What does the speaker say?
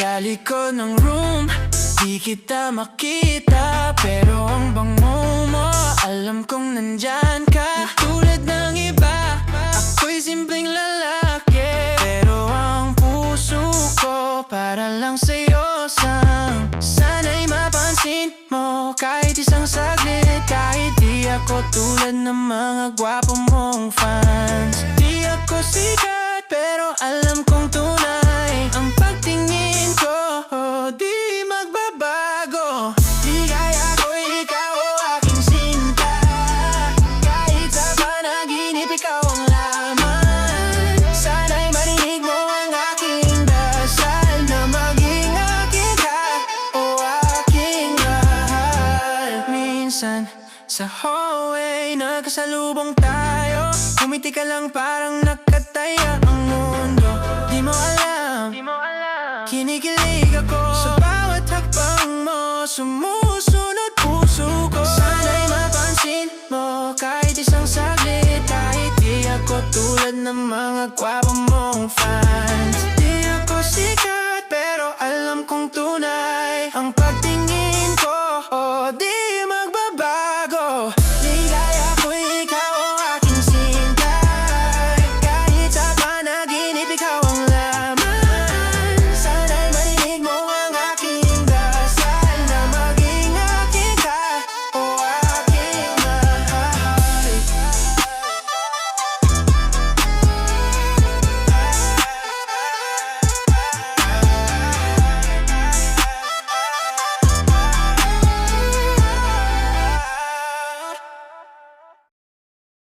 Sa likod ng room Di kita makita Pero ang bango mo Alam kong nandyan ka. Tulad ng iba Ako'y simpleng lalaki Pero ang puso ko Para lang sa'yo sang Sana'y mapansin mo. Kahit isang saglit Kahit di ako tulad ng mga gwapo mong fans. Di ako sikat Pero alam kong minsan Sa hallway, nakasalubong tayo. Kumiti ka lang parang nakataya ang mundo. Di mo alam, Di mo alam. kinikilig ako. Sa bawat hakbang mo, sumusunod puso ko. Sana'y mapansin mo kahit isang saglit Kahit di ako tulad ng mga gwapo mong fans. Di ako sikat pero alam kong tunay Ang